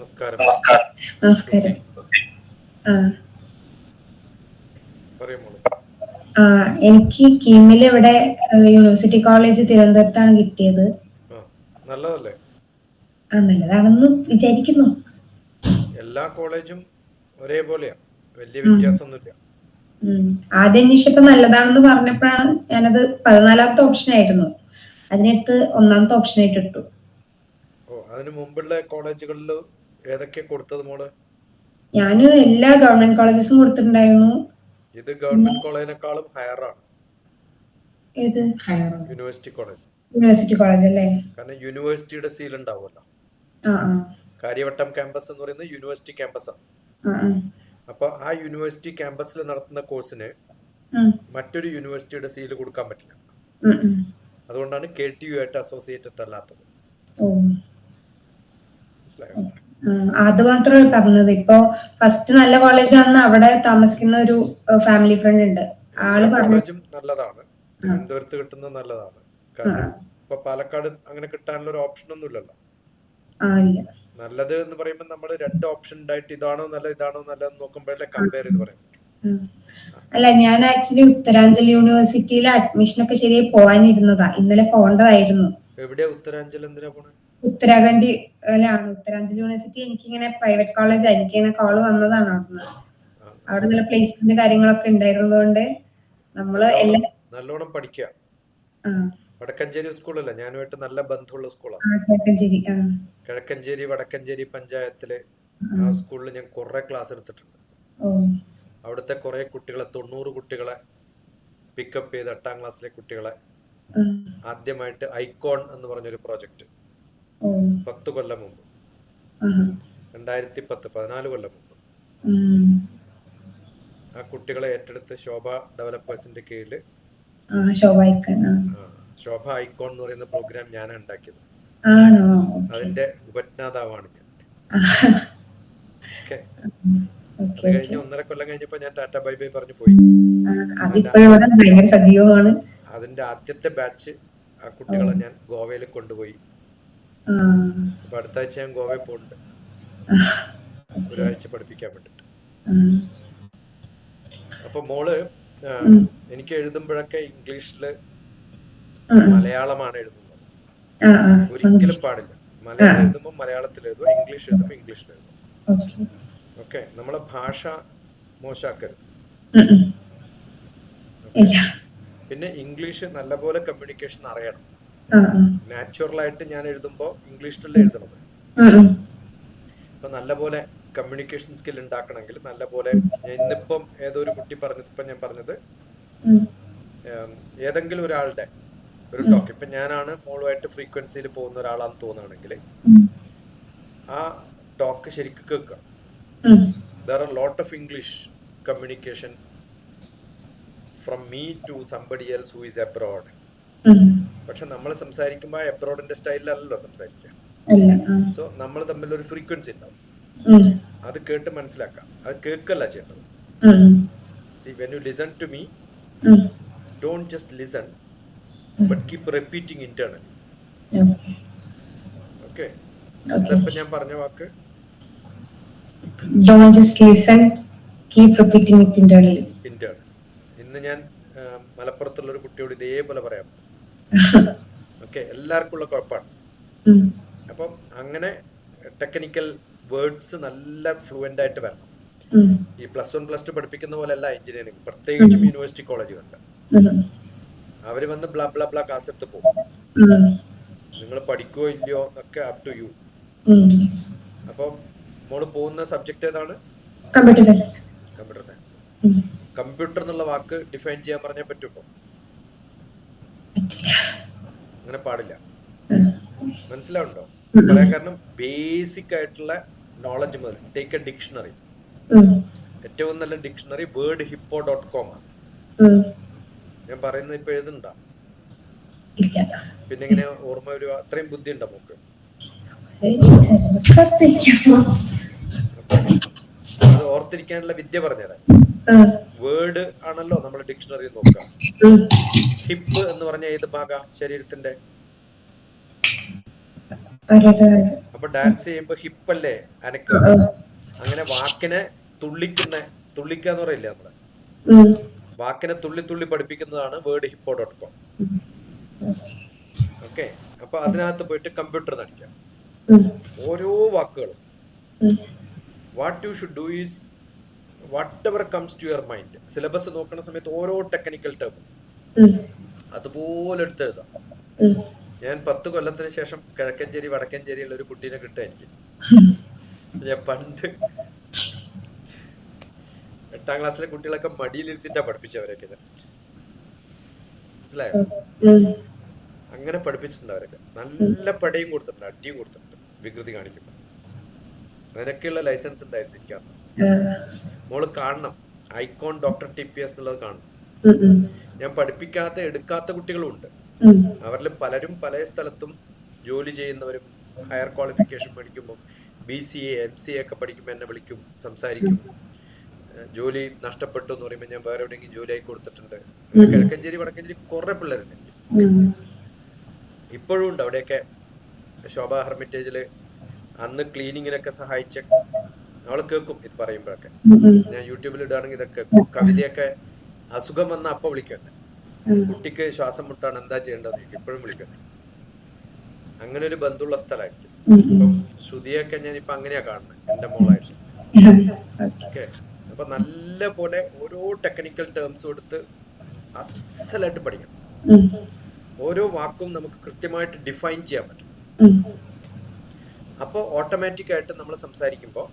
നമസ്കാരം. നമസ്കാരം. എനിക്ക് കിമ്മിൽ ഇവിടെ യൂണിവേഴ്സിറ്റി കോളേജ് തിരുവനന്തപുരത്താണ് കിട്ടിയത്. നല്ലതല്ലേ? ആ നല്ലതാണെന്ന് വിചാരിക്കുന്നു. എല്ലാ കോളേജും ഒരേപോലെയാ. വലിയ വ്യത്യാസമൊന്നുമില്ല. ആദ്യം അന്വേഷിച്ചപ്പോ നല്ലതാണെന്ന് പറഞ്ഞപ്പോഴാണ് ഞാനത് പതിനാലാമത്തെ ഓപ്ഷൻ ആയിരുന്നു. അതിനടുത്ത് ഒന്നാമത്തെ ഓപ്ഷൻ ആയിട്ട് ഇട്ടു. ഓ അതിന് മുമ്പുള്ള കോളേജുകളിൽ ഏതൊക്കെ കൊടുത്തത് മോൾ? ഞാൻ എല്ലാ ഗവൺമെന്റ് കോളേജസും കൊടുത്തിട്ടുണ്ടായിരുന്നു. ഇത് ഗവൺമെന്റ് കോളേജിനേക്കാളും ഹയർ ആണ്. ഏത്? Higher university college university college അല്ലേ? കാരണം യൂണിവേഴ്സിറ്റിയുടെ സീൽ ഉണ്ടാവുമല്ലോ. ആ ആ. കാര്യവട്ടം ക്യാമ്പസ് എന്ന് പറയുന്നത് യൂണിവേഴ്സിറ്റി ക്യാമ്പസ് ആ ആ. അപ്പോൾ ആ യൂണിവേഴ്സിറ്റി ക്യാമ്പസിൽ നടത്തുന്ന കോഴ്സിന് മറ്റൊരു യൂണിവേഴ്സിറ്റിയുടെ സീൽ കൊടുക്കാൻ പറ്റില്ല. അതുകൊണ്ടാണ് കെ ടി യു ആയിട്ട് അസോസിയേറ്റഡ് അല്ലാത്തത്. മനസ്സിലായോ? അത് മാത്രമേ പറഞ്ഞത്. ഇപ്പൊ ഫസ്റ്റ് നല്ല കോളേജ് ആണെന്ന് അവിടെ താമസിക്കുന്ന ഒരു ഫാമിലി ഫ്രണ്ട് ഉണ്ട്. ആൾ പറഞ്ഞു. കോളേജും നല്ലതാണ്. തിരുവനന്തപുരത്ത് കിട്ടുന്നത് നല്ലതാണ്. കാരണം ഇപ്പൊ പാലക്കാട് അങ്ങനെ കിട്ടാനുള്ള ഒരു ഓപ്ഷൻ ഒന്നും ഇല്ലല്ലോ. നല്ലത് എന്ന് പറയുമ്പോൾ നമ്മൾ രണ്ട് ഓപ്ഷൻ ഉണ്ടായിട്ട് ഇതാണോ നല്ല ഇതാണോ നല്ലത് നോക്കുമ്പോഴല്ലേ കമ്പയർ ചെയ്ത് പറയാം. അല്ല ഞാൻ ആക്ച്വലി ഉത്തരാഞ്ചൽ യൂണിവേഴ്സിറ്റിയിൽ അഡ്മിഷൻ ഒക്കെ ശരിയായി പോവാനിരുന്നതാ. ഇന്നലെ പോകേണ്ടതായിരുന്നു എവിടെയാ ഉത്തരാഞ്ചൽ എന്തിനാ പോണേ? ഉത്തരാഖണ്ഡിലാണ് ഉത്തരാഞ്ചൽ യൂണിവേഴ്സിറ്റി എനിക്കിങ്ങനെ പ്രൈവറ്റ് കോളേജ് എനിക്ക് ഇങ്ങനെ കോൾ വന്നതാണ് അവിടുന്ന്. അവിടെ നല്ല പ്ലേസ്മെന്റ് കാര്യങ്ങളൊക്കെ ഉണ്ടായിരുന്നതുകൊണ്ട് നമ്മൾ എല്ലാം നല്ലോണം പഠിക്കാം. വടക്കഞ്ചേരി സ്കൂളല്ല ഞാനുമായിട്ട് നല്ല ബന്ധമുള്ള സ്കൂളാണ് കിഴക്കഞ്ചേരി വടക്കഞ്ചേരി. പഞ്ചായത്തിലെ ആ. സ്കൂളിൽ ഞാൻ കുറെ ക്ലാസ് എടുത്തിട്ടുണ്ട്. അവിടുത്തെ കുറെ കുട്ടികളെ തൊണ്ണൂറ് കുട്ടികളെ പിക്കപ്പ് ചെയ്ത് എട്ടാം ക്ലാസ്സിലെ കുട്ടികളെ. ആദ്യമായിട്ട് ഐക്കോൺ എന്ന് പറഞ്ഞൊരു പ്രോജക്റ്റ് പത്ത് കൊല്ലം മുമ്പ്. രണ്ടായിരത്തി പത്ത് പതിനാല് കൊല്ലം മുമ്പ്. ആ കുട്ടികളെ ഏറ്റെടുത്ത് ശോഭ ഡെവലപ്പേഴ്സിന്റെ കീഴിൽ ആ ശോഭ ഐക്കോൺ എന്ന് പറയുന്ന പ്രോഗ്രാം ഞാനാണ് ഉണ്ടാക്കിയത്. അതിന്റെ ഉപജ്ഞാതാവാണ് ഞാൻ. അത് കഴിഞ്ഞ് ഒന്നര കൊല്ലം കഴിഞ്ഞപ്പോ ഞാൻ ടാറ്റ ബൈ ബൈ പറഞ്ഞു പോയി. അതിന്റെ ആദ്യത്തെ ബാച്ച് ആ കുട്ടികളെ ഞാൻ ഗോവയിൽ കൊണ്ടുപോയി. അപ്പൊ അടുത്ത ആഴ്ച ഞാൻ ഗോവയിൽ പോകുന്നുണ്ട് ഒരാഴ്ച പഠിപ്പിക്കാൻ വേണ്ടിട്ട്. അപ്പൊ മോൾ എനിക്ക് എഴുതുമ്പോഴൊക്കെ ഇംഗ്ലീഷിൽ. മലയാളമാണ് എഴുതുന്നത്. ഒരിക്കലും പാടില്ല. മലയാളം എഴുതുമ്പോൾ മലയാളത്തിൽ എഴുതുക ഇംഗ്ലീഷ് എഴുതുമ്പോൾ ഇംഗ്ലീഷിൽ എഴുതും. ഓക്കെ. നമ്മളെ ഭാഷ മോശാക്കരുത്. പിന്നെ ഇംഗ്ലീഷ് നല്ലപോലെ കമ്മ്യൂണിക്കേഷൻ അറിയണം. നാച്ചുറൽ ആയിട്ട് ഞാൻ എഴുതുമ്പോൾ ഇംഗ്ലീഷിലല്ല എഴുതണത്? ഇപ്പൊ നല്ലപോലെ കമ്മ്യൂണിക്കേഷൻ സ്കിൽ ഉണ്ടാക്കണമെങ്കിൽ നല്ലപോലെ ഇന്നിപ്പം ഏതോ ഒരു കുട്ടി പറഞ്ഞത് ഇപ്പൊ ഞാൻ പറഞ്ഞത് ഏതെങ്കിലും ഒരാളുടെ ഒരു ടോക്ക് ഇപ്പൊ ഞാനാണ് മോളുമായിട്ട് ഫ്രീക്വൻസിയിൽ പോകുന്ന ഒരാളാന്ന് തോന്നുകയാണെങ്കിൽ ആ ടോക്ക് ശരിക്കും കേൾക്കുക. ഉം. There are lot of English communication from me to somebody else who is abroad. പക്ഷെ നമ്മൾ സംസാരിക്കുമ്പോൾ എബ്രോഡിന്റെ സ്റ്റൈലിലല്ലല്ലോ സംസാരിക്കുക. സോ നമ്മൾ തമ്മിൽ ഒരു ഫ്രീക്വൻസി ഉണ്ടാവും. അത് കേട്ട് മനസ്സിലാക്കാം. അത് കേൾക്കല്ല ചെയ്യേണ്ടത്. See when you listen to me. Don't just listen but keep repeating internal okay അതപ്പം ഞാൻ പറഞ്ഞ വാക്ക്? Don't just listen keep repeating it internally internal ഇന്ന് ഞാൻ മലപ്പുറത്തുള്ള ഒരു കുട്ടിയോട് ഇതേപോലെ പറയാം. ഓക്കെ എല്ലാവർക്കും ഉള്ള കുഴപ്പമാണ് അപ്പം അങ്ങനെ ടെക്നിക്കൽ വേർഡ്സ് നല്ല ഫ്ലുവന്റ് ആയിട്ട് വരണം. ഈ പ്ലസ് വൺ പ്ലസ് ടു പഠിപ്പിക്കുന്ന പോലെ അല്ല എഞ്ചിനീയറിംഗ് പ്രത്യേകിച്ചും യൂണിവേഴ്സിറ്റി കോളേജ് ഉം. അവർ വന്ന് ബ്ലാ ബ്ലാ ബ്ലാ ക്ലാസ് എടുത്ത് പോകും. നിങ്ങൾ പഠിക്കുമോ ഇല്ലയോ എന്നൊക്കെ അപ് ടു യു. അപ്പം മോൾ പോകുന്ന സബ്ജക്ട് ഏതാണ്? Computer science computer science computer എന്നുള്ള വാക്ക് ഡിഫൈൻ ചെയ്യാൻ പറഞ്ഞാൽ പറ്റുമോ? അങ്ങനെ പാടില്ല. മനസ്സിലാവുണ്ടോ പറയാൻ കാരണം ബേസിക് ആയിട്ടുള്ള നോളജ് മുതൽ ടേക്ക് എ ഡിക്ഷണറി ഏറ്റവും നല്ല dictionary word hippo dot com ആണ് ഞാൻ പറയുന്നത് ഇപ്പൊ എഴുതുന്നുണ്ടാ? ഇല്ല. പിന്നെ ഇങ്ങനെ ഓർമ്മ ഒരു അത്രയും ബുദ്ധി ഉണ്ടോ നമുക്ക് അത് ഓർത്തിരിക്കാനുള്ള വിദ്യ പറഞ്ഞുതരാം. വേർഡ് ആണല്ലോ നമ്മൾ ഡിക്ഷണറി നോക്കാം. ഹിപ്പ് എന്ന് പറഞ്ഞ ഏത് ഭാഗ ശരീരത്തിന്റെ. അപ്പൊ ഡാൻസ് ചെയ്യുമ്പോ ഹിപ്പല്ലേ ആ, അങ്ങനെ വാക്കിനെ തുള്ളിക്കുന്ന തുള്ളിക്കുക എന്ന് പറയില്ല നമ്മൾ? വാക്കിനെ തുള്ളി തുള്ളി പഠിപ്പിക്കുന്നതാണ് word hippo dot com okay അപ്പൊ അതിനകത്ത് പോയിട്ട് കമ്പ്യൂട്ടർ നടിക്കാം. ഓരോ വാക്കുകളും. What you should do is whatever comes to your mind syllabus നോക്കുന്ന സമയത്ത് ഓരോ ടെക്നിക്കൽ ഉം, അതുപോലെ എടുത്തെഴുതാം. എഴുതാം ഞാൻ പത്ത് കൊല്ലത്തിന് ശേഷം കിഴക്കഞ്ചേരി വടക്കഞ്ചേരിയുള്ള ഒരു കുട്ടീനെ കിട്ടുക എനിക്ക്. ഞാൻ പണ്ട് എട്ടാം ക്ലാസ്സിലെ കുട്ടികളൊക്കെ മടിയിലിരുത്തിട്ടാ പഠിപ്പിച്ചവരൊക്കെ മനസ്സിലായോ? അങ്ങനെ പഠിപ്പിച്ചിട്ടുണ്ട് അവരൊക്കെ. നല്ല പടയും കൊടുത്തിട്ടുണ്ട് അടിയും കൊടുത്തിട്ടുണ്ട്. വികൃതി കാണിക്കുമ്പോൾ അതിനൊക്കെയുള്ള ലൈസൻസ് ഉണ്ടായിരുന്നു എനിക്ക് അന്ന് ആ, മോൾ കാണണം. Icon doctor T P S എന്നുള്ളത് കാണണം. ഉം, ഞാൻ പഠിപ്പിക്കാത്ത എടുക്കാത്ത കുട്ടികളും ഉണ്ട് അവരിൽ പലരും പല സ്ഥലത്തും ജോലി ചെയ്യുന്നവരും ഹയർ ക്വാളിഫിക്കേഷൻ പഠിക്കുമ്പോൾ B C A M C A ഒക്കെ പഠിക്കുമ്പോൾ എന്നെ വിളിക്കും സംസാരിക്കും. ജോലി നഷ്ടപ്പെട്ടു എന്ന് പറയുമ്പോൾ ഞാൻ വേറെ എവിടെയെങ്കിലും ജോലി ആയി കൊടുത്തിട്ടുണ്ട്. കിഴക്കഞ്ചേരി വടക്കഞ്ചേരി കുറെ പിള്ളേരുണ്ട് ഇപ്പോഴും ഉണ്ട് അവിടെയൊക്കെ ശോഭ ഹെർമിറ്റേജിൽ അന്ന് ക്ലീനിങ്ങിനൊക്കെ സഹായിച്ച അവൾ കേൾക്കും ഇത് പറയുമ്പോഴൊക്കെ. ഞാൻ യൂട്യൂബിൽ ഇടുകയാണെങ്കിൽ ഇതൊക്കെ കവിതയൊക്കെ അസുഖം വന്ന അപ്പൊ വിളിക്കും എന്നെ. കുട്ടിക്ക് ശ്വാസം മുട്ടാണ് എന്താ ചെയ്യേണ്ടത് ഇപ്പോഴും വിളിക്കും അങ്ങനെ ഒരു ബന്ധുള്ള സ്ഥലമായിരിക്കും അപ്പം ശ്രുതിയൊക്കെ ഞാൻ ഇപ്പൊ അങ്ങനെയാ കാണുന്നത് എന്റെ മോളായിട്ട്. ഓക്കേ. അപ്പൊ നല്ല പോലെ ഓരോ ടെക്നിക്കൽ ടേംസ് കൊടുത്ത് അസലായിട്ട് പഠിക്കണം. ഓരോ വാക്കും നമുക്ക് കൃത്യമായിട്ട് ഡിഫൈൻ ചെയ്യാൻ പറ്റും. അപ്പോൾ ഓട്ടോമാറ്റിക് ആയിട്ട് നമ്മൾ സംസാരിക്കുമ്പോൾ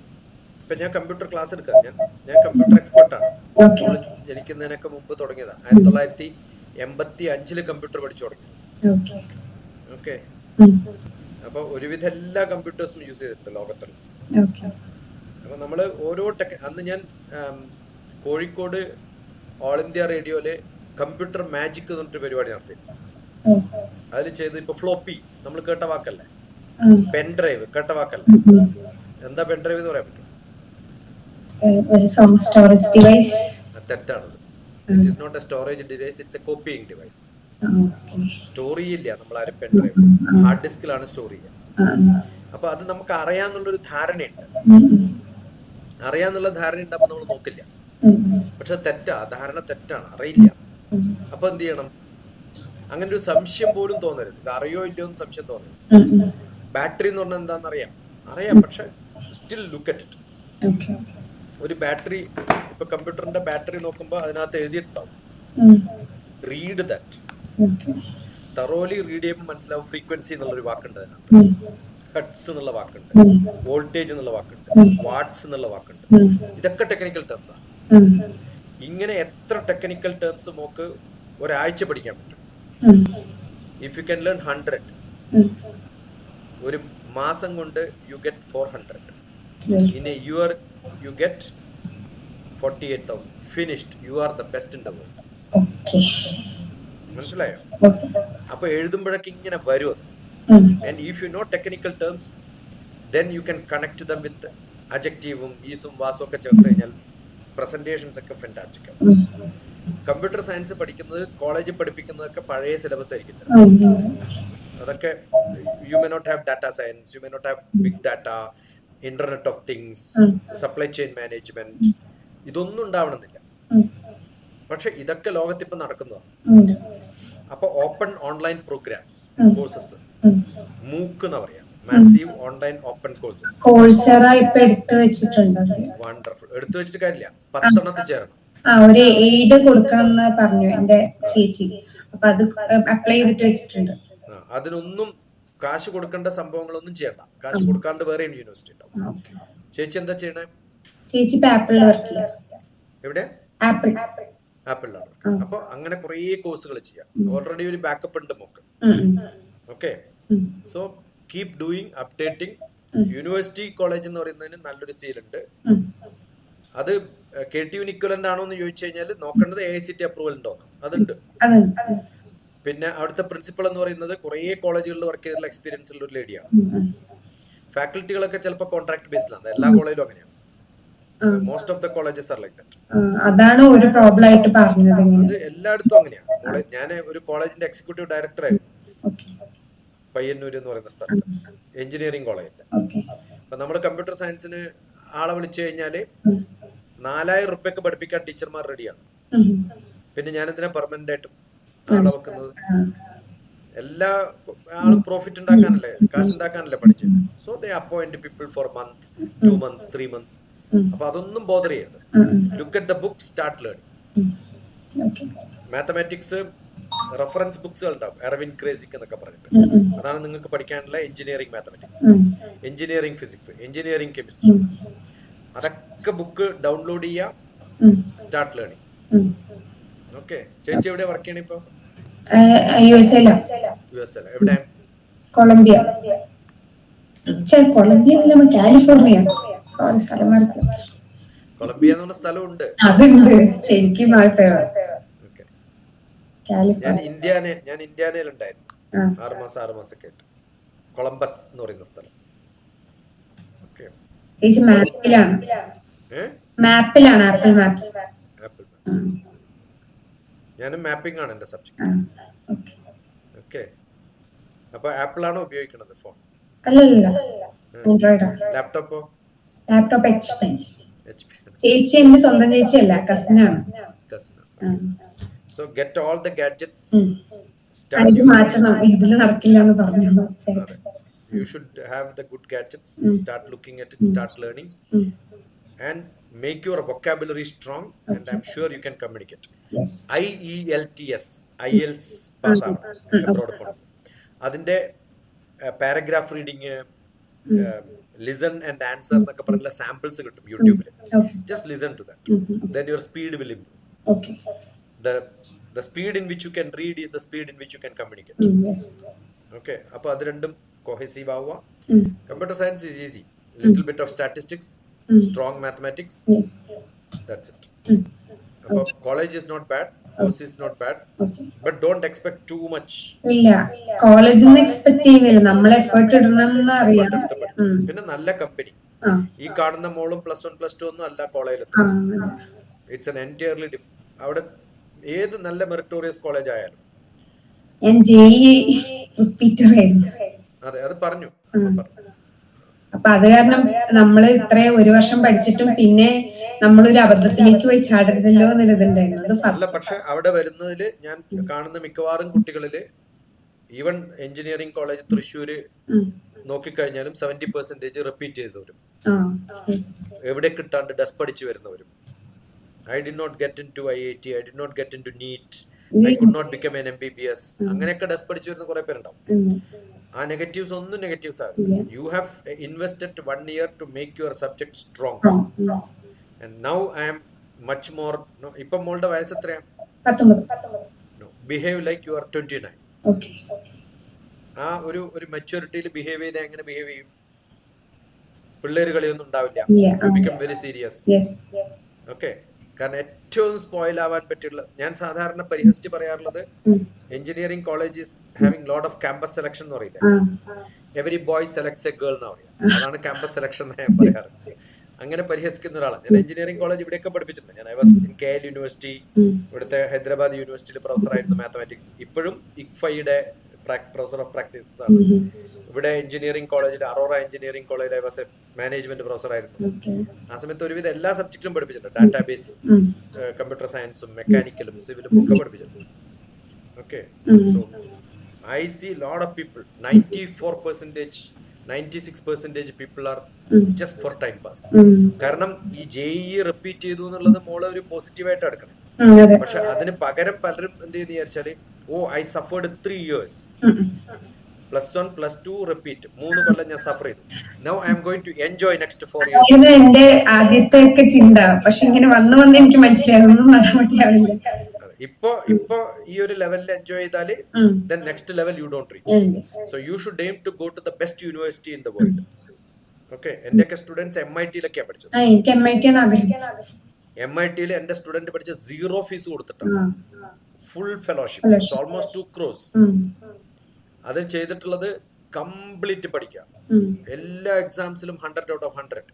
ഇപ്പൊ ഞാൻ കമ്പ്യൂട്ടർ ക്ലാസ് എടുക്കാം. ഞാൻ ഞാൻ കമ്പ്യൂട്ടർ എക്സ്പെർട്ടാണ് ആണ്. ജനിക്കുന്നതിനൊക്കെ മുമ്പ് തുടങ്ങിയതാണ് ആയിരത്തി തൊള്ളായിരത്തി എൺപത്തി അഞ്ചിൽ കമ്പ്യൂട്ടർ പഠിച്ചു തുടങ്ങി ഓക്കേ. അപ്പൊ ഒരുവിധ എല്ലാ കമ്പ്യൂട്ടേഴ്സും യൂസ് ചെയ്തിട്ടുണ്ട് ലോകത്തുള്ള അപ്പൊ നമ്മൾ ഓരോ ടെക് അന്ന് ഞാൻ കോഴിക്കോട് ഓൾ ഇന്ത്യ റേഡിയോയിൽ കമ്പ്യൂട്ടർ മാജിക് എന്ന് പറഞ്ഞിട്ട് പരിപാടി നടത്തി. അതിൽ ചെയ്ത് ഇപ്പൊ ഫ്ലോപ്പി നമ്മൾ കേട്ട വാക്കല്ലേ? പെൻഡ്രൈവ് പെൻ ഡ്രൈവ് കേട്ട വാക്കല്ലേ? എന്താ പെൻ ഡ്രൈവ് എന്ന് പറയാൻ പറ്റും? ഒരു സോങ് സ്റ്റോറേജ് ഡിവൈസ് തെറ്റാണ് it is not a storage device it's a copying device store ചെയ്യില്ല നമ്മൾ ആരും പെൻ ഡ്രൈവ് ഹാർഡ് ഡിസ്കിലാണ് സ്റ്റോർ ചെയ്യുക. അപ്പൊ അത് നമുക്ക് അറിയാന്നുള്ളൊരു ധാരണയുണ്ട്. അറിയാന്നുള്ള ധാരണ അപ്പൊ നമ്മൾ നോക്കില്ല. പക്ഷെ തെറ്റാ ധാരണ തെറ്റാണ് അറിയില്ല. അപ്പൊ എന്ത് ചെയ്യണം? അങ്ങനെ ഒരു സംശയം പോലും തോന്നരുത്. ഇത് അറിയോ ഇല്ലയോ എന്ന് സംശയം തോന്നരുത്. ബാറ്ററി എന്ന് പറഞ്ഞാൽ എന്താണെന്ന് അറിയാം അറിയാം പക്ഷെ സ്റ്റിൽ ലുക്ക് അറ്റ് ഇറ്റ് ഒരു ബാറ്ററി ഇപ്പൊ കമ്പ്യൂട്ടറിന്റെ ബാറ്ററി നോക്കുമ്പോൾ അതിനകത്ത് എഴുതിയിട്ടുണ്ടാവും റീഡ് ദാറ്റ് തറോലി റീഡ് ചെയ്യുമ്പോൾ മനസ്സിലാവും ഫ്രീക്വൻസി എന്നുള്ളൊരു വാക്കുണ്ട് അതിനകത്ത്. ഹട്സ് എന്നുള്ള വാക്കുണ്ട്. വോൾട്ടേജ് എന്നുള്ള വാക്കുണ്ട്. വാട്ട്സ് എന്നുള്ള വാക്കുണ്ട്. ഇതൊക്കെ ടെക്നിക്കൽ ടേംസ് ആണ് ഇങ്ങനെ എത്ര ടെക്നിക്കൽ ടേംസ് നമുക്ക് ഒരാഴ്ച പഠിക്കാൻ പറ്റും. If you can learn hundred ഒരു മാസം കൊണ്ട് you get four hundred in a your get forty eight thousand finished you are the best in the മനസ്സിലായോ? അപ്പൊ എഴുതുമ്പോഴൊക്കെ ഇങ്ങനെ വരും and if you know technical terms then you can connect them with അജക്റ്റീവും ഈസും വാസും ഒക്കെ ചേർത്ത് കഴിഞ്ഞാൽ പ്രസന്റേഷൻസ് ഒക്കെ ഫെന്റാസ്റ്റിക് ആണ്. കമ്പ്യൂട്ടർ സയൻസ് പഠിക്കുന്നത് കോളേജിൽ പഠിപ്പിക്കുന്നതൊക്കെ പഴയ സിലബസ് ആയിരിക്കും അതൊക്കെ you may not have data science you may not have big data internet of things supply chain management ഇതൊന്നും ഉണ്ടാവണമെന്നില്ല. പക്ഷെ ഇതൊക്കെ ലോകത്തിപ്പം നടക്കുന്നതാണ് അപ്പൊ open online programmes courses MOOC എന്ന് പറയാം. മാസീവ് ഓൺലൈൻ ഓപ്പൺ കോഴ്സസ് എടുത്തു വെച്ചിട്ടുണ്ട്. വണ്ടർഫുൾ എടുത്തു വെച്ചിട്ട് കാര്യമില്ല. പത്തെണ്ണത്തിൽ ചേരണം. ഒരു എയ്ഡ് കൊടുക്കണം എന്ന് പറഞ്ഞു എന്റെ ചേച്ചി. അപ്പൊ അത് അപ്ലൈ ചെയ്തിട്ട് വെച്ചിട്ടുണ്ട്. അതിനൊന്നും കാശ് കൊടുക്കേണ്ട സംഭവങ്ങളൊന്നും ചെയ്യണ്ട. കാശ് കൊടുക്കാണ്ട് വേറെ യൂണിവേഴ്സിറ്റി ഉണ്ടാവും. ചേച്ചി എന്താ ചെയ്യണേ? ചേച്ചി എവിടെ? ആപ്പിൾ. ആപ്പിളിലാണ് അപ്പൊ അങ്ങനെ കുറേ കോഴ്സുകൾ ചെയ്യാം. ഓൾറെഡി ഒരു ബാക്കപ്പ് ഉണ്ട് mock. Okay so keep doing updating university college എന്ന് പറയുന്നതിന് നല്ലൊരു സീലുണ്ട്. അത് കെ ടി യുനിക്വലന്റ് ആണോ എന്ന് ചോദിച്ചു കഴിഞ്ഞാൽ നോക്കേണ്ടത് A I C T approval ഉണ്ടോ അതുണ്ട്. പിന്നെ അവിടുത്തെ പ്രിൻസിപ്പൾ എന്ന് പറയുന്നത് കുറേ കോളേജുകളിൽ വർക്ക് ചെയ്തിട്ടുള്ള എക്സ്പീരിയൻസ് ഉള്ള ഒരു ലേഡിയാണ്. ഫാക്കൽറ്റികളൊക്കെ ചിലപ്പോൾ കോൺട്രാക്ട് ബേസിലാണ് എല്ലാ കോളേജിലും അങ്ങനെയാണ്. Most of the colleges are like that അതാണ് ഒരു പ്രോബ്ലം ആയിട്ട് പറഞ്ഞത് അത് എല്ലായിടത്തും അങ്ങനെയാണ് ഞാൻ ഒരു കോളേജിന്റെ എക്സിക്യൂട്ടീവ് ഡയറക്ടർ ആയിരുന്നു. പയ്യന്നൂര് പയ്യന്നൂർ എന്ന് പറയുന്ന സ്ഥലത്ത്. എഞ്ചിനീയറിംഗ് കോളേജിന്റെ അപ്പൊ നമ്മൾ കമ്പ്യൂട്ടർ സയൻസിന് ആളെ വിളിച്ചു കഴിഞ്ഞാൽ നാലായിരം റുപ്യക്ക് പഠിപ്പിക്കാൻ ടീച്ചർമാർ റെഡിയാണ് പിന്നെ ഞാൻ എന്തിനാ പെർമനന്റ് ആയിട്ടും ആളെ വെക്കുന്നത്. എല്ലാ ആളും പ്രോഫിറ്റ് ഉണ്ടാക്കാനല്ലേ കാശ് ഉണ്ടാക്കാനല്ലേ പഠിച്ചത്. So they appoint people for month two months three months അപ്പൊ അതൊന്നും ബോധർ ചെയ്യരുത്. Look at the book start learning okay mathematics reference ബുക്സുകൾ ഉണ്ടാവും എറവിൻ ക്രേസിക് എന്നൊക്കെ പറഞ്ഞിട്ട് അതാണ് നിങ്ങൾക്ക് പഠിക്കാനുള്ള engineering mathematics engineering physics engineering chemistry അതൊക്കെ ബുക്ക് ഡൗൺലോഡ് ചെയ്യുക സ്റ്റാർട്ട് ലേണിംഗ് ഓക്കെ ചേച്ചി എവിടെയാണ് വർക്ക് ചെയ്യണ ഇപ്പൊ? യു എസ് എവിടെ? കൊളംബിയ. ചേ കൊളംബിയ അല്ല കാലിഫോർണിയ. സോറി സ്ഥലം കൊളംബിയ എന്ന് പറഞ്ഞ സ്ഥലമുണ്ട്. അതുണ്ട്. ശരിക്കും ഞാൻ ഇന്ത്യാനെ ഞാൻ ഇന്ത്യാനയിലുണ്ടായിരുന്നു. ആറ് മാസം ആറ് മാസം ആയിട്ട്. കൊളംബസ് എന്ന് പറയുന്ന സ്ഥലം. മാപ്പിലാണ്. മാപ്പിലാണ് ആപ്പിൾ മാപ്സ്. Apple maps. ഞാനും മാപ്പിംഗ് ആണ് എന്റെ സബ്ജക്ട്. ഓക്കെ. അപ്പോൾ അപ്പൊ ആപ്പിൾ ആണോ ഉപയോഗിക്കുന്നത് ഫോൺ ലാപ്ടോപ്പോ? Laptop H P. ചേച്ചി എന്റെ സ്വന്തം ചേച്ചിയല്ല കസിനാണ്. So get all the gadgets ഇതിൽ നടക്കില്ല എന്ന് പറഞ്ഞു. Should have should good the start gadgets. At it start learning it. Make your vocabulary strong and i'm sure you can communicate Yes. IELTS IELTS pass pass abroad പോകണം അതിന്റെ paragraph reading listen and answer എന്നൊക്കെ പറഞ്ഞുള്ള samples കിട്ടും യൂട്യൂബിൽ Okay. Just listen to that ഉം, ഉം. then your speed will improve Okay. the the speed in which you can read is the speed in which you can communicate yes. Okay അപ്പോൾ അത് രണ്ടും cohesive ആവുക computer science is easy little bit of statistics. Strong mathematics. That's it അപ്പോൾ college is not bad course is not bad but don't expect too much ഇല്ല. കോളേജിൽ നിന്ന് expect ചെയ്യുന്നില്ല. നമ്മൾ എഫേർട്ട് ഇടണം എന്ന് അറിയാം. പിന്നെ നല്ല കമ്പനി ഈ കാണുന്ന മോളും പ്ലസ് വൺ പ്ലസ് ടു ഒന്നും അല്ല കോളേജിൽ ഇറ്റ്സ് എൻ എന്റയർലി ഡിഫ് അവിടെ ഏത് നല്ല മെറിറ്റോറിയസ് കോളേജ് ആയാലും. ഞാൻ ജെഇ റിപ്പീറ്റർ ആയിരുന്നു. അതെ അത് പറഞ്ഞു. പറഞ്ഞു. അപ്പൊ അത് കാരണം നമ്മൾ ഇത്രയും ഒരു വർഷം പഠിച്ചിട്ടും പിന്നെ നമ്മളൊരു അബദ്ധത്തിലേക്ക് പോയി ചാടരുതല്ലോ എന്നൊരിതുണ്ടായിരുന്നു ഫസ്റ്റ് പക്ഷെ അവിടെ വരുന്നതിൽ ഞാൻ കാണുന്ന മിക്കവാറും കുട്ടികളിൽ ഈവൻ എഞ്ചിനീയറിംഗ് കോളേജ് തൃശ്ശൂര് നോക്കിക്കഴിഞ്ഞാലും സെവന്റി പെർസെന്റേജ് റിപ്പീറ്റ് ചെയ്തവരും. എവിടെ കിട്ടാണ്ട് ഡസ് പഠിച്ചു വരുന്നവരും. I did not get into I I T I did not get into NEET I could not become an M B B S അങ്ങനെയൊക്കെ ഡസ് പഠിച്ചു വരുന്ന കുറെ പേരുണ്ടാവും. ആ നെഗറ്റീവ്സ് ഒന്നും നെഗറ്റീവ്സ് ആകില്ല you have invested one year to make your subject strong and now I am much more ഇപ്പം മോളുടെ വയസ്സ് എത്രയാണ് behave like you are twenty nine ആ ഒരു ഒരു മെച്യൂരിറ്റിയിൽ ബിഹേവ് ചെയ്താൽ എങ്ങനെ ബിഹേവ് ചെയ്യും? പിള്ളേർ കളിയൊന്നും ഉണ്ടാവില്ല. Become very serious yes okay കാരണം ഏറ്റവും സ്പോയിൽ ആവാൻ പറ്റിയുള്ള ഞാൻ സാധാരണ പരിഹസിച്ച് പറയാറുള്ളത് engineering college is having load of campus selection എന്ന് പറയില്ല? Every every boy selects a girl എന്ന് പറയുന്നത് അതാണ് ക്യാമ്പസ് സെലക്ഷൻ എന്ന് ഞാൻ പറയാറ്. അങ്ങനെ പരിഹസിക്കുന്ന ഒരാളാണ്. ഞാൻ എഞ്ചിനീയറിംഗ് കോളേജ് ഇവിടെയൊക്കെ പഠിപ്പിച്ചിട്ടുണ്ട്. ഞാൻ I was in K L university. ഇവിടുത്തെ ഹൈദരാബാദ് യൂണിവേഴ്സിറ്റിയിൽ പ്രൊഫസർ ആയിരുന്നു മാത്തമാറ്റിക്സ് ഇപ്പോഴും ഇക്ഫയുടെ പ്രൊഫസർ ഓഫ് പ്രാക്ടീസസ് ആണ്. ഇവിടെ എഞ്ചിനീയറിംഗ് കോളേജിൽ അറോറ എഞ്ചിനീയറിംഗ് കോളേജിൽ I was a management professor ആയിരുന്നു. ആ സമയത്ത് ഒരുവിധം എല്ലാ സബ്ജക്റ്റും പഠിപ്പിച്ചിട്ടുണ്ട്. ഡാറ്റാബേസ്. കമ്പ്യൂട്ടർ സയൻസും മെക്കാനിക്കലും സിവിലും ഒക്കെ പഠിപ്പിച്ചിട്ടുണ്ട്. Okay so I see load of people ninety four percentage ninety six percentage people are. Just for time pass കാരണം ഈ ജെഇ റിപ്പീറ്റ് ചെയ്തു എന്നുള്ളത് മോളെ ഒരു പോസിറ്റീവായിട്ട് എടുക്കണം. പക്ഷെ അതിന് പകരം പലരും എന്ത് ചെയ്യുന്ന വിചാരിച്ചാൽ ഓ I suffered three years. Plus one plus two repeat മൂന്ന് കൊല്ലം ഞാൻ സഫർ ചെയ്തു. Now I am going to enjoy next four years എന്റെ ആദ്യത്തെ ഒക്കെ ചിന്ത. പക്ഷെ ഇങ്ങനെ വന്ന് വന്ന് എനിക്ക് മനസ്സിലായി. ഒന്നും നടപടിയാവില്ല ഇപ്പൊ ഇപ്പൊ ഈ ഒരു ലെവലിൽ എൻജോയ് ചെയ്താൽ then next level you don't reach so you should aim to go to the best university in the world okay എന്റെയൊക്കെ സ്റ്റുഡൻസ് എം ഐ ടിയിലൊക്കെയാണ് പഠിച്ചത്. എം ഐ ടിയിൽ എന്റെ സ്റ്റുഡന്റ് പഠിച്ച സീറോ ഫീസ് കൊടുത്തിട്ടാണ് full fellowship. Almost two crores. അത് ചെയ്തിട്ടുള്ളത് complete പഠിക്കാം. എല്ലാ എക്സാംസിലും hundred out of hundred.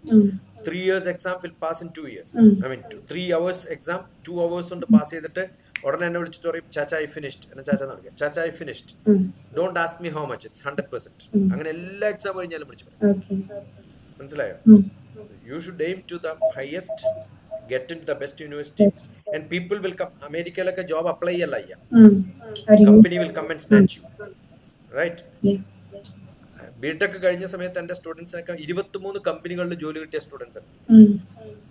Three years exam fill pass in two years I mean three hours exam two hours കൊണ്ട് പാസ് ചെയ്തിട്ട് ഉടനെ എന്നെ വിളിച്ചിട്ട് പറയും ചാച്ച ഐ ഫിനിഷ്ഡ് എന്നെ ചാച്ച എന്ന് വിളിക്കാം. ചാച്ച I finished. Don't ask me how much it's hundred percent അങ്ങനെ എല്ലാ എക്സാം കഴിഞ്ഞാലും വിളിച്ചു മനസ്സിലായോ? You should aim to the highest get in the best university Yes. And people will come അമേരിക്കയിലൊക്കെ job apply ചെയ്യല്ല അയ്യ. Company will come and snatch you right. B Tech കഴിഞ്ഞ സമയത്ത് എന്റെ സ്റ്റുഡൻസിനൊക്കെ ഇരുപത്തിമൂന്ന് കമ്പനികളിൽ ജോലി കിട്ടിയ സ്റ്റുഡൻസ് ഉണ്ട്.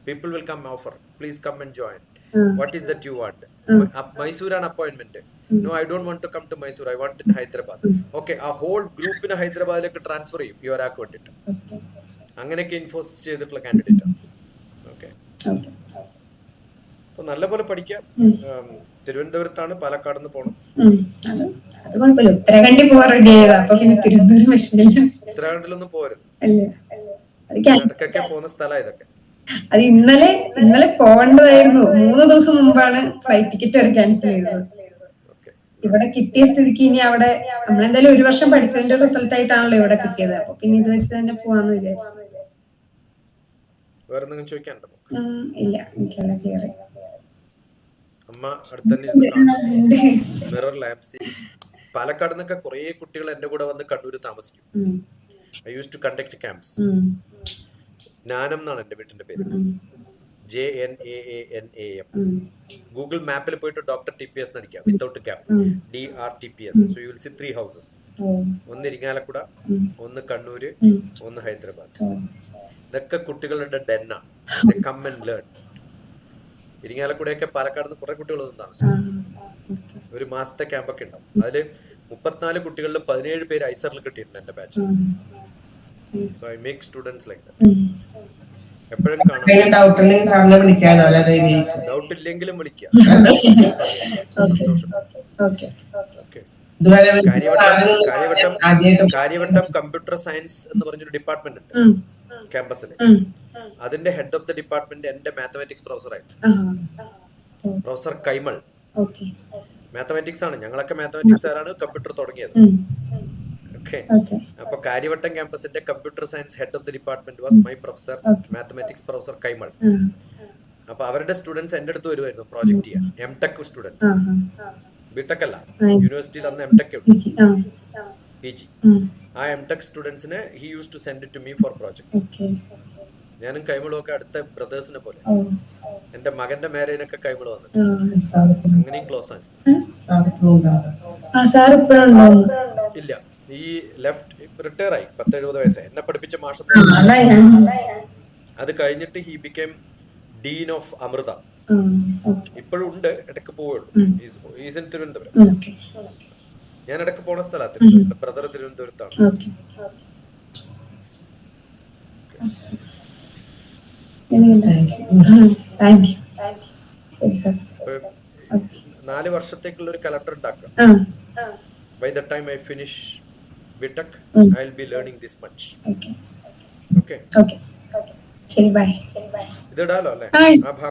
People will come offer please come and join. What is that you want. മൈസൂരാണ് appointment. No I don't want to come to Mysore I want in Hyderabad. Okay ആ whole ഗ്രൂപ്പിനെ ഹൈദരാബാദിലേക്ക് ട്രാൻസ്ഫർ ചെയ്യും. ഈ ഒരാൾക്ക് വേണ്ടിയിട്ട് അങ്ങനെയൊക്കെ ഇൻഫോസിസ് ചെയ്തിട്ടുള്ള കാൻഡിഡേറ്റ് ആണ്. ഓക്കെ അപ്പൊ നല്ലപോലെ പഠിക്കാം. തിരുവനന്തപുരത്താണ് പാലക്കാട് നിന്ന് പോണം ഉത്തരാഖണ്ഡിൽ റെഡി ആയതാ. അപ്പൊ പിന്നെ തിരുവനന്തപുരം ഉത്തരാഖണ്ഡിലൊന്നും ഇടയ്ക്കൊക്കെ പോകുന്ന സ്ഥലം ഇതൊക്കെ. അത് ഇന്നലെ ഇന്നലെ പോകേണ്ടതായിരുന്നു. മൂന്ന് ദിവസം മുമ്പാണ് ഫ്ലൈറ്റ് ടിക്കറ്റ് വരെ ക്യാൻസൽ ചെയ്തത്. ഇവിടെ കിട്ടിയ സ്ഥിതിക്ക് ഇനി അവിടെ നമ്മളെന്തായാലും ഒരു വർഷം പഠിച്ചതിന്റെ റിസൾട്ട് ആയിട്ടാണല്ലോ ഇവിടെ കിട്ടിയത്. അപ്പൊ പിന്നെ ഇത് വെച്ച് തന്നെ പോവാന്ന് വിചാരിച്ചു. ഇല്ല. എനിക്കല്ല ക്ലിയർ അമ്മ അടുത്ത് തന്നെ ഇരുന്ന് കാണും. മിറർ ലാബ്സ് പാലക്കാട് നിന്നൊക്കെ കുറെ കുട്ടികൾ എന്റെ കൂടെ വന്ന് കണ്ണൂര് താമസിക്കും. I use to conduct camps Jnanam എന്നാണ് എന്റെ വീട്ടിന്റെ പേര്. J N A A N A M Google മാപ്പിൽ പോയിട്ട് doctor T P S നടിക്കാം without cap D R T P S so you will see three houses ഒന്ന് ഇരിങ്ങാലക്കുട ഒന്ന് കണ്ണൂര് ഒന്ന് ഹൈദരാബാദ്. ഇതൊക്കെ കുട്ടികളുടെ ഡെന്നാണ് കം ആൻഡ് ലേൺ ഇരിങ്ങാലക്കുടയൊക്കെ പാലക്കാട് നിന്ന് കുറെ കുട്ടികൾ ഒന്നും താമസിച്ചു. ഒരു മാസത്തെ ക്യാമ്പൊക്കെ ഉണ്ടാവും. അതിൽ മുപ്പത്തിനാല് കുട്ടികളിൽ പതിനേഴ് പേര് ഐസറിൽ കിട്ടിയിട്ടുണ്ട് എന്റെ batch so I make students like എപ്പോഴും കാണാം. ഡൗട്ട് ഇല്ലെങ്കിലും വിളിക്കുക സന്തോഷം. കാര്യവട്ടം കാര്യവട്ടം കമ്പ്യൂട്ടർ സയൻസ് എന്ന് പറഞ്ഞൊരു ഡിപ്പാർട്ട്മെന്റ് ഉണ്ട്. ക്യാമ്പസിൽ അതിന്റെ ഹെഡ് ഓഫ് ദ ഡിപ്പാർട്ട്മെന്റ് എന്റെ മാത്തമാറ്റിക്സ് പ്രൊഫസറായിട്ട് പ്രൊഫസർ കൈമൾ. മാത്തമാറ്റിക്സ് ആണ്. ഞങ്ങളൊക്കെ മാത്തമാറ്റിക്സ് ആരാണ് കമ്പ്യൂട്ടർ തുടങ്ങിയത്. ഓക്കെ. അപ്പൊ Karyavattom ക്യാമ്പസിന്റെ computer science head of the department was my professor mathematics professor Kaimal. അപ്പൊ അവരുടെ സ്റ്റുഡൻസ് എന്റെ അടുത്ത് വരുമായിരുന്നു പ്രോജക്ട് ചെയ്യാൻ. എം ടെക് സ്റ്റുഡൻസ് ബിടെക് അല്ല. യൂണിവേഴ്സിറ്റിയിൽ അന്ന് എം ടെക് ഉണ്ട്. P G. ആ M tech സ്റ്റുഡൻസിനെ he use to send to me for projects ഞാനും കൈമളും ഒക്കെ അടുത്ത ബ്രദേഴ്സിനെ പോലെ. ഓ എന്റെ മകന്റെ മാരേജിനൊക്കെ കൈമൾ വന്നിട്ട് ആ. സാറ് അങ്ങനെയും ക്ലോസ് ആണ്. ഇല്ല. ഈ ലെഫ്റ്റ് റിട്ടയർ ആയി. പത്ത് എഴുപത് വയസ്സായി എന്നെ പഠിപ്പിച്ച മാഷ അത് കഴിഞ്ഞിട്ട് he became dean of Amrita ഇപ്പോഴും ഉണ്ട്. ഇടയ്ക്ക് പോവുള്ളൂ ഉം. Is in Thiruvananthapuram. ഞാൻ ഇടയ്ക്ക് പോണ സ്ഥല തിരുവനന്തപുരം ബ്രദർ തിരുവനന്തപുരത്താണ്. നാല് വർഷത്തേക്കുള്ള ഒരു കലണ്ടർ ഉണ്ടാക്കാം. ആ. By the time I finish B Tech I will be learning this much okay. ഇതിടാലോ അല്ലേ? ആ ഭാഗം